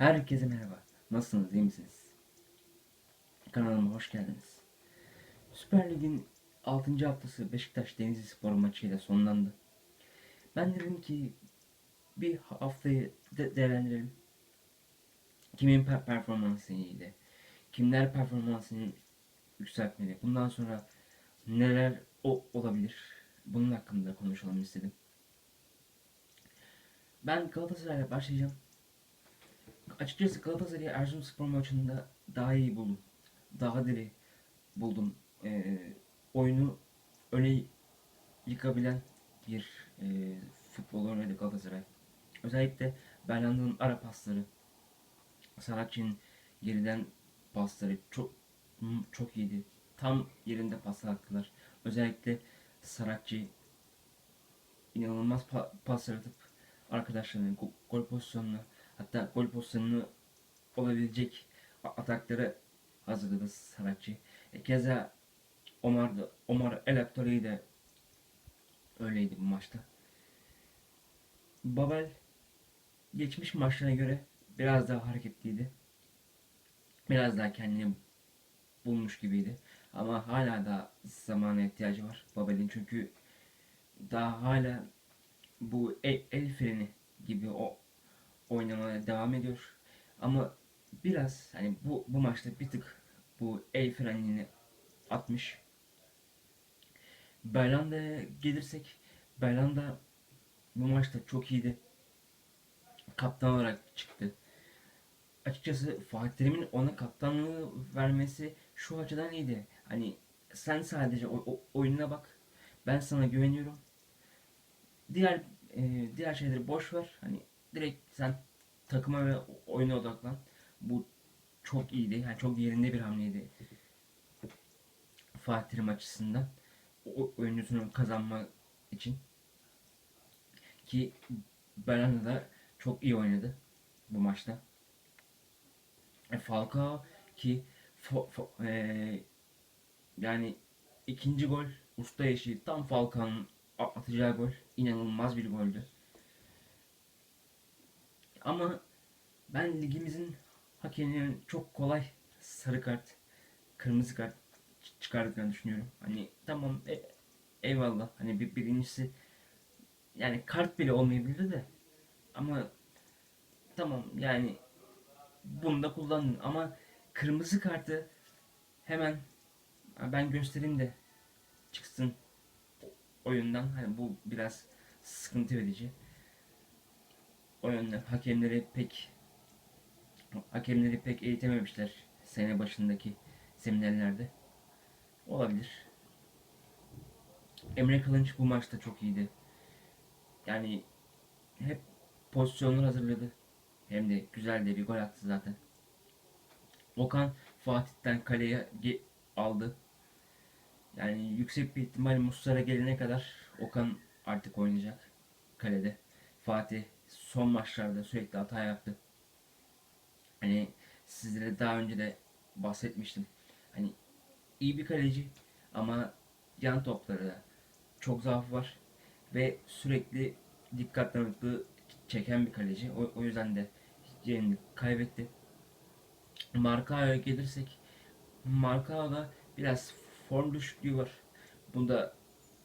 Herkese merhaba. Nasılsınız? iyi misiniz? Kanalıma hoş geldiniz. Süper Lig'in 6. haftası Beşiktaş Denizli Spor maçıyla sonlandı. Ben dedim ki bir haftayı de değerlendirelim. Kimin per- performansı iyiydi? Kimler performansını yükseltmeli? Bundan sonra neler o- olabilir? Bunun hakkında konuşalım istedim. Ben Galatasaray'la başlayacağım. Açıkçası Galatasaray'ı Erzurumspor maçında daha iyi buldum. Daha diri buldum. Ee, oyunu öne yıkabilen bir e, futbol oynadı Galatasaray. Özellikle Berlanda'nın ara pasları, Saratçı'nın geriden pasları çok çok iyiydi. Tam yerinde pas attılar. Özellikle Saratçı inanılmaz pa- paslar atıp arkadaşlarının go- gol pozisyonuna hatta gol pozisyonunu olabilecek atakları hazırladı Saratçı. E, keza Omar da Omar El Aktori'yi de öyleydi bu maçta. Babel geçmiş maçlara göre biraz daha hareketliydi. Biraz daha kendini bulmuş gibiydi. Ama hala da zamana ihtiyacı var Babel'in çünkü daha hala bu el, el freni gibi o oynamaya devam ediyor. Ama biraz hani bu bu maçta bir tık bu el frenini atmış. Berlanda'ya gelirsek Berlanda bu maçta çok iyiydi. Kaptan olarak çıktı. Açıkçası Fatih Terim'in ona kaptanlığı vermesi şu açıdan iyiydi. Hani sen sadece o, o- oyununa bak. Ben sana güveniyorum. Diğer e, diğer şeyleri boş ver. Hani direkt sen takıma ve oyuna odaklan. Bu çok iyiydi. Yani çok yerinde bir hamleydi. Fatih Terim açısından. O oyuncusunu kazanma için. Ki Belanda da çok iyi oynadı bu maçta. E, Falcao ki fo- fo- e, yani ikinci gol usta eşi tam Falcao'nun atacağı gol inanılmaz bir goldü. Ama ben ligimizin hakeminin çok kolay sarı kart, kırmızı kart çıkardıklarını düşünüyorum. Hani tamam e- eyvallah hani bir birincisi yani kart bile olmayabilirdi de ama tamam yani bunu da kullandın ama kırmızı kartı hemen "Ha, ben göstereyim de çıksın oyundan. Hani bu biraz sıkıntı verici. O yönden hakemleri pek hakemleri pek eğitememişler sene başındaki seminerlerde. Olabilir. Emre Kılınç bu maçta çok iyiydi. Yani hep pozisyonlar hazırladı. Hem de güzel de bir gol attı zaten. Okan Fatih'ten kaleye aldı. Yani yüksek bir ihtimal Muslera gelene kadar Okan artık oynayacak kalede. Fatih son maçlarda sürekli hata yaptı. Hani sizlere daha önce de bahsetmiştim. Hani iyi bir kaleci ama yan topları da çok zaafı var ve sürekli dikkat dağınıklığı çeken bir kaleci. O, o yüzden de yerini kaybetti. Markao'ya gelirsek Markao'da biraz form düşüklüğü var. Bunda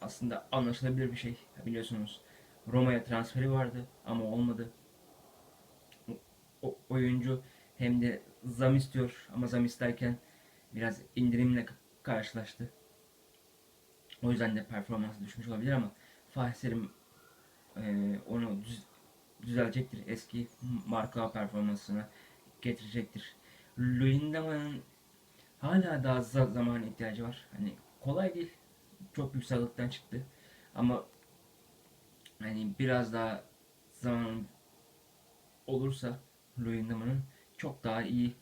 aslında anlaşılabilir bir şey. Biliyorsunuz Roma'ya transferi vardı ama olmadı. O, oyuncu hem de zam istiyor ama zam isterken biraz indirimle karşılaştı. O yüzden de performansı düşmüş olabilir ama Fatih Terim e, onu düz, düzelecektir. Eski marka performansına getirecektir. Luyendama'nın hala daha za- zamana ihtiyacı var. Hani kolay değil. Çok yükseklikten çıktı. Ama hani biraz daha zaman olursa Luyendama'nın çok daha iyi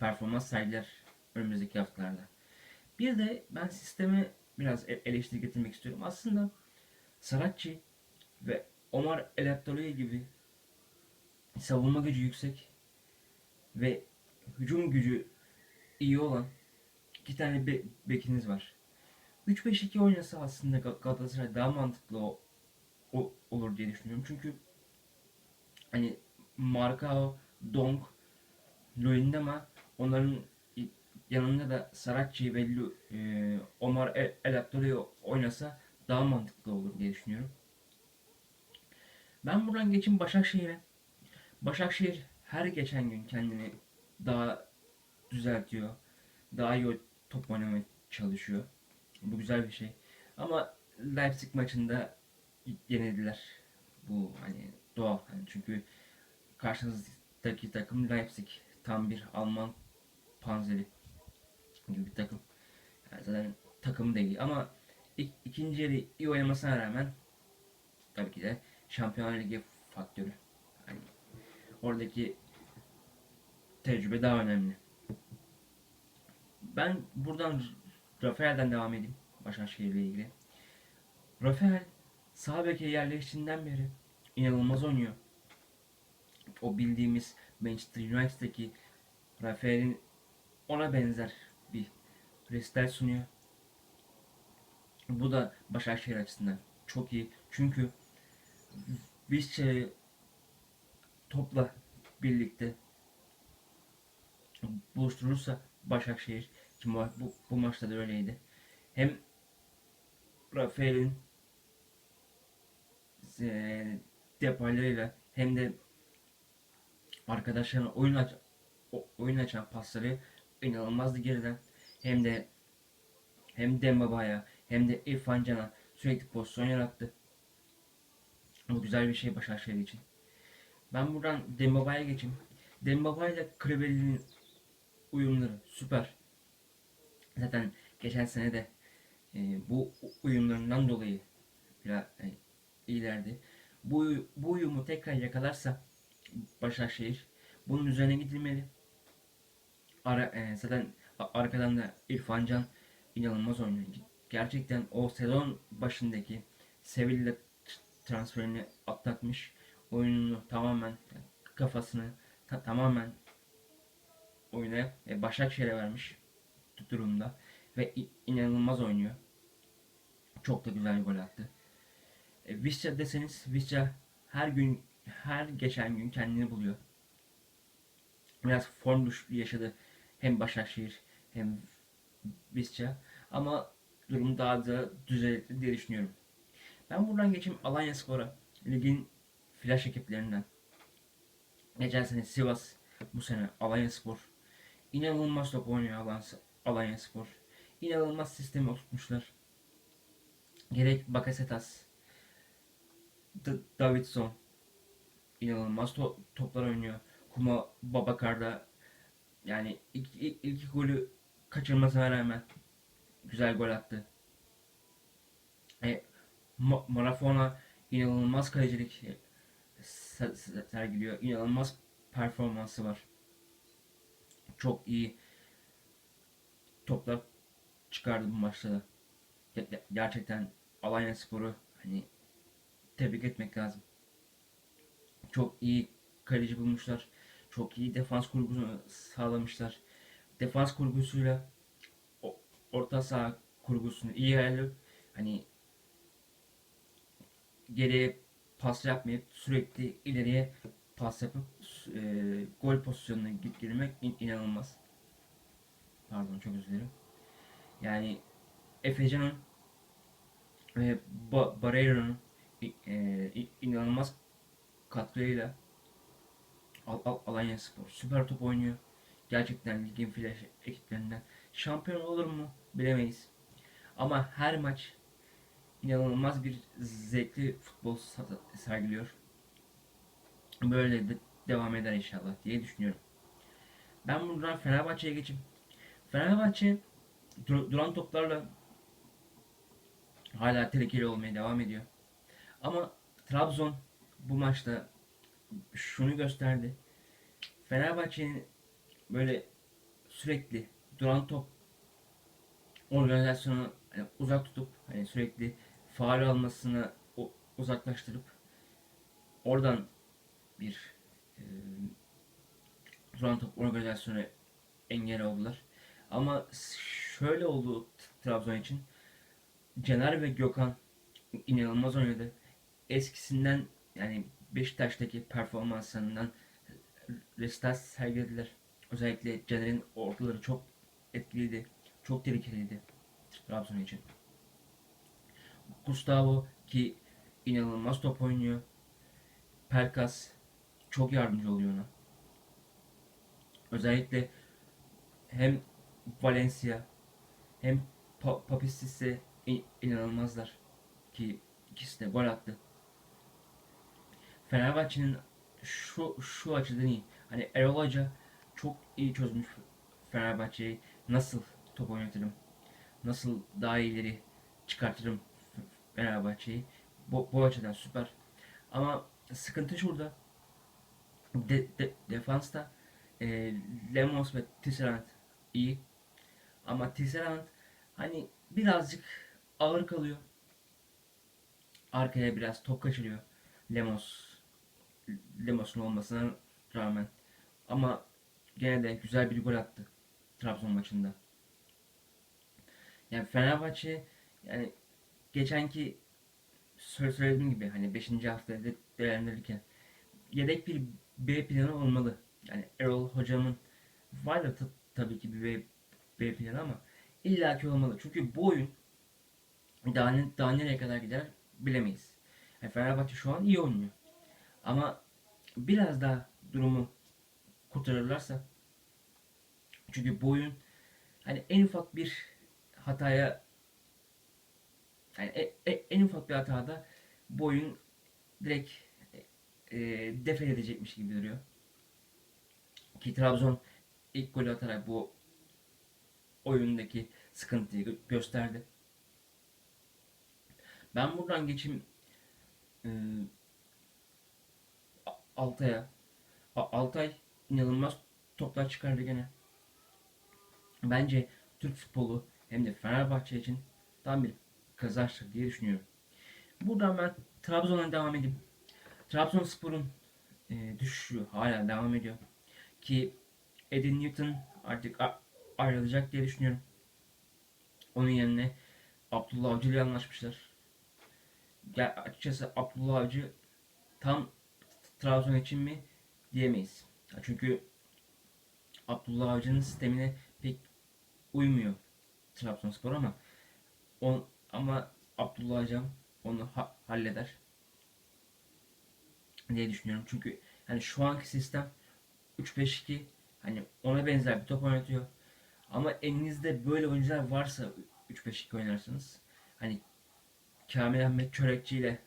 performans sergiler önümüzdeki haftalarda. Bir de ben sisteme biraz e- eleştiri getirmek istiyorum. Aslında Saratçı ve Omar El gibi savunma gücü yüksek ve hücum gücü iyi olan iki tane be- bekiniz var. 3-5-2 oynasa aslında Gal- Galatasaray daha mantıklı o, o- olur diye düşünüyorum. Çünkü hani Marcao, Dong, Luyendama onların yanında da Saratçı ve e, Omar El, El oynasa daha mantıklı olur diye düşünüyorum. Ben buradan geçeyim Başakşehir'e. Başakşehir her geçen gün kendini daha düzeltiyor. Daha iyi top oynamaya çalışıyor. Bu güzel bir şey. Ama Leipzig maçında yenildiler. Bu hani doğal. Hani çünkü karşınızdaki takım Leipzig. Tam bir Alman panzeri gibi bir takım. Yani zaten takım değil ama ik- ikinci yarı iyi oynamasına rağmen tabii ki de Şampiyonlar Ligi faktörü. Hani oradaki tecrübe daha önemli. Ben buradan Rafael'den devam edeyim. Başakşehir ile ilgili. Rafael sağ beke yerleştiğinden beri inanılmaz oynuyor. O bildiğimiz Manchester United'daki Rafael'in ona benzer bir restel sunuyor. Bu da Başakşehir açısından çok iyi. Çünkü Vizca'yı topla birlikte buluşturursa Başakşehir ki bu, bu, maçta da öyleydi. Hem Rafael'in eee, detaylarıyla hem de arkadaşlarına oyun aç oyun açan pasları inanılmazdı geriden. Hem de hem Dembaba'ya hem de İrfan Can'a sürekli pozisyon yarattı. Bu güzel bir şey Başakşehir için. Ben buradan Dembaba'ya geçeyim. Dembaba ile Kriveli'nin uyumları süper. Zaten geçen sene de e, bu uyumlarından dolayı biraz e, iyilerdi. Bu, bu uyumu tekrar yakalarsa Başakşehir bunun üzerine gidilmeli. Ara, e, zaten arkadan da İrfan Can inanılmaz oynuyor. Gerçekten o sezon başındaki Sevilla transferini atlatmış. Oyununu tamamen kafasını ta- tamamen oyuna e, Başakşehir'e vermiş durumda ve inanılmaz oynuyor. Çok da güzel bir gol attı. E, Visca deseniz Visca her gün her geçen gün kendini buluyor. Biraz form düşüklüğü yaşadı hem Başakşehir hem Visca ama durum daha da düzeldi diye düşünüyorum. Ben buradan geçeyim Alanya Spor'a. Ligin flash ekiplerinden. Geçen sene Sivas, bu sene Alanya Spor. İnanılmaz top oynuyor Alanya, Spor. İnanılmaz sistemi oturtmuşlar. Gerek Bakasetas, D- Davidson inanılmaz to- toplar oynuyor. Kuma Babakar da yani ilk, ilk, ilk golü kaçırmasına rağmen güzel gol attı. E, Ma- Marafona inanılmaz kalecilik e, se- se- sergiliyor. İnanılmaz performansı var. Çok iyi toplar çıkardı bu maçta da. Ge- ge- Gerçekten Alanya Spor'u hani tebrik etmek lazım. Çok iyi kaleci bulmuşlar. Çok iyi defans kurgusunu sağlamışlar. Defans kurgusuyla orta saha kurgusunu iyi ayarlayıp hani geriye pas yapmayıp sürekli ileriye pas yapıp e, gol pozisyonuna girmek in- inanılmaz. Pardon çok özür dilerim. Yani Efecan'ın ve ba Barreiro'nun i- e, inanılmaz katkılarıyla Al Al Alanya Spor süper top oynuyor. Gerçekten ligin flash ekiplerinden. Şampiyon olur mu bilemeyiz. Ama her maç inanılmaz bir zevkli futbol sergiliyor. Böyle de devam eder inşallah diye düşünüyorum. Ben buradan Fenerbahçe'ye geçeyim. Fenerbahçe dur- duran toplarla hala tehlikeli olmaya devam ediyor. Ama Trabzon bu maçta şunu gösterdi. Fenerbahçe'nin böyle sürekli duran top organizasyonu hani uzak tutup hani sürekli faal almasını uzaklaştırıp oradan bir e, duran top organizasyonu engel oldular. Ama şöyle oldu Trabzon için. Caner ve Gökhan inanılmaz oynadı. Eskisinden yani Beşiktaş'taki performanslarından restart sergilediler. Özellikle Caner'in ortaları çok etkiliydi. Çok tehlikeliydi Trabzon için. Gustavo ki inanılmaz top oynuyor. Pelkas çok yardımcı oluyor ona. Özellikle hem Valencia hem pa Papistis'e in- inanılmazlar ki ikisi de gol attı. Fenerbahçe'nin şu şu açıdan iyi. Hani Erol Hoca çok iyi çözmüş Fenerbahçe'yi. Nasıl top oynatırım? Nasıl daha ileri çıkartırım Fenerbahçe'yi? Bu, bu açıdan süper. Ama sıkıntı şurada. De, de, defansta e, Lemos ve Tisserand iyi. Ama Tisserand hani birazcık ağır kalıyor. Arkaya biraz top kaçırıyor. Lemos Lemos'un olmasına rağmen. Ama gene de güzel bir gol attı Trabzon maçında. Yani Fenerbahçe yani geçenki sö- söylediğim gibi hani 5. haftada de- değerlendirirken yedek bir B planı olmalı. Yani Erol hocamın var tabii ki bir B, B planı ama illaki olmalı. Çünkü bu oyun daha, daha nereye kadar gider bilemeyiz. Yani Fenerbahçe şu an iyi oynuyor. Ama biraz daha durumu kurtarırlarsa çünkü bu oyun hani en ufak bir hataya yani e- e- en ufak bir hatada bu oyun direkt e, defel gibi duruyor. Ki Trabzon ilk golü atarak bu oyundaki sıkıntıyı gö- gösterdi. Ben buradan geçeyim e, Altay'a. Altay inanılmaz toplar çıkardı gene. Bence Türk futbolu hem de Fenerbahçe için tam bir kazançtır diye düşünüyorum. Buradan ben Trabzon'a devam edeyim. Trabzonspor'un e, düşüşü hala devam ediyor. Ki Eddie Newton artık ayrılacak diye düşünüyorum. Onun yerine Abdullah Avcı ile anlaşmışlar. Ya açıkçası Abdullah Avcı tam Trabzon için mi diyemeyiz. Ya Çünkü Abdullah Avcı'nın sistemine pek uymuyor Trabzonspor ama on, ama Abdullah Hocam onu ha- halleder diye düşünüyorum. Çünkü hani şu anki sistem 3-5-2 hani ona benzer bir top oynatıyor. Ama elinizde böyle oyuncular varsa 3-5-2 oynarsınız. Hani Kamil Ahmet Çörekçi ile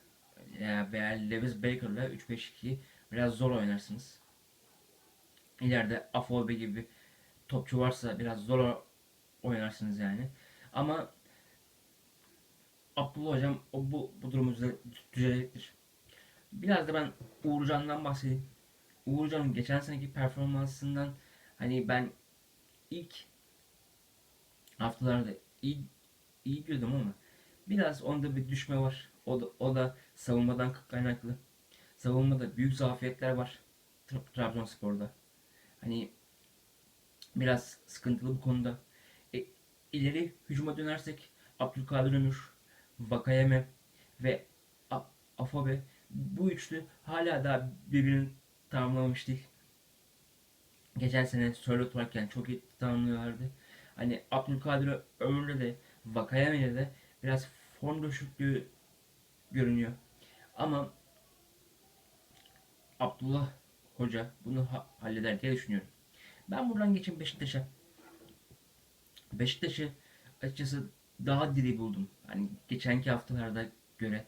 veya Lewis Baker ile 3-5-2 biraz zor oynarsınız. İleride Afobe gibi topçu varsa biraz zor oynarsınız yani. Ama Abdullah hocam o bu, bu durumu düze- düzelecektir. Biraz da ben Uğurcan'dan bahsedeyim. Uğurcan'ın geçen seneki performansından hani ben ilk haftalarda iyi iyi diyordum ama biraz onda bir düşme var. O da, o da savunmadan kaynaklı. Savunmada büyük zafiyetler var Tra- Trabzonspor'da. Hani biraz sıkıntılı bu konuda. E, ileri hücuma dönersek Abdülkadir Ömür, Vakayeme ve A- Afobe bu üçlü hala daha birbirini tamamlamamış değil. Geçen sene Sörlot varken çok iyi tamamlıyorlardı. Hani Abdülkadir Ömür'le de Vakayeme'yle de biraz form düşüklüğü görünüyor. Ama Abdullah Hoca bunu ha- halleder diye düşünüyorum. Ben buradan geçeyim Beşiktaş'a. Beşiktaş'ı açıkçası daha diri buldum. Hani geçenki haftalarda göre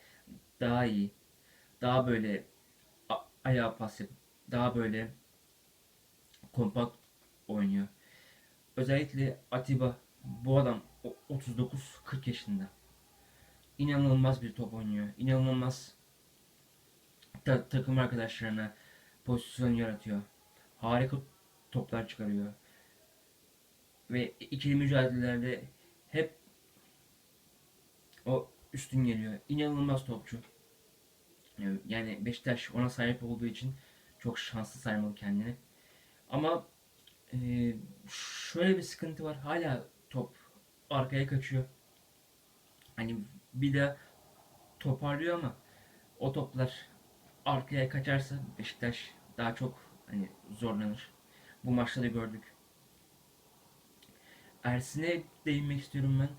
daha iyi. Daha böyle ayağa pas yapıp daha böyle kompakt oynuyor. Özellikle Atiba bu adam o- 39-40 yaşında. İnanılmaz bir top oynuyor. İnanılmaz ta- takım arkadaşlarına pozisyon yaratıyor. Harika toplar çıkarıyor. Ve ikili mücadelelerde hep o üstün geliyor. İnanılmaz topçu. Yani Beşiktaş ona sahip olduğu için çok şanslı saymalı kendini. Ama e, şöyle bir sıkıntı var. Hala top arkaya kaçıyor. Hani bir de toparlıyor ama o toplar arkaya kaçarsa Beşiktaş daha çok hani zorlanır. Bu maçta da gördük. Ersin'e değinmek istiyorum ben.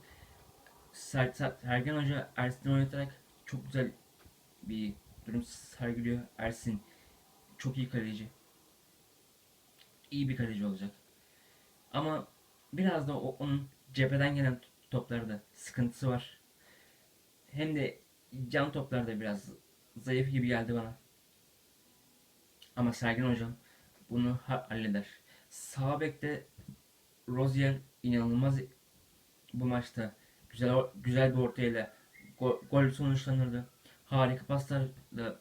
Ser- Ser- Sergen Hoca Ersin'i oynatarak çok güzel bir durum sergiliyor. Ersin çok iyi kaleci. İyi bir kaleci olacak. Ama biraz da o, onun cepheden gelen toplarda sıkıntısı var. Hem de can toplarda biraz zayıf gibi geldi bana. Ama Sergen hocam bunu ha- halleder. Sağ bekte Rozier inanılmaz bu maçta güzel güzel bir ortayla gol, gol sonuçlanırdı. Harika paslarla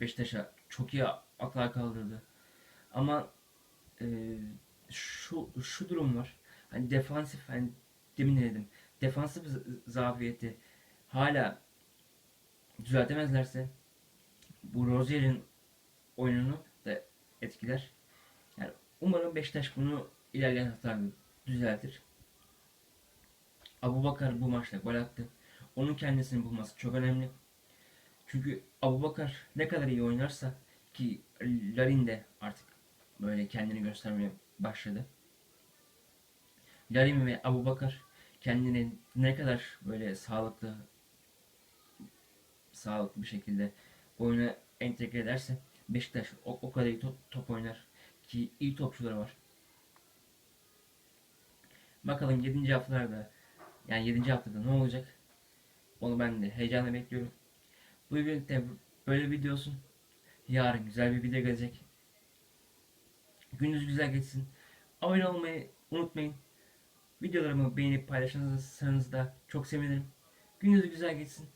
Beşiktaş'a çok iyi atağa kaldırdı. Ama e, şu şu durum var. Hani defansif hani demin ne dedim. Defansif zafiyeti hala düzeltemezlerse bu Rozier'in oyununu da etkiler. Yani umarım Beşiktaş bunu ilerleyen haftalarda düzeltir. Abubakar bu maçta gol attı. Onun kendisini bulması çok önemli. Çünkü Abubakar ne kadar iyi oynarsa ki Larin de artık böyle kendini göstermeye başladı. Larin ve Abubakar kendini ne kadar böyle sağlıklı sağlıklı bir şekilde oyuna entegre ederse Beşiktaş o, o kadar iyi top, top oynar ki iyi topçuları var. Bakalım 7. haftalarda yani 7. haftada ne olacak? Onu ben de heyecanla bekliyorum. Bu birlikte böyle bir video olsun. Yarın güzel bir video gelecek. Gününüz güzel geçsin. Abone olmayı unutmayın. Videolarımı beğenip paylaşırsanız da çok sevinirim. Gününüz güzel geçsin.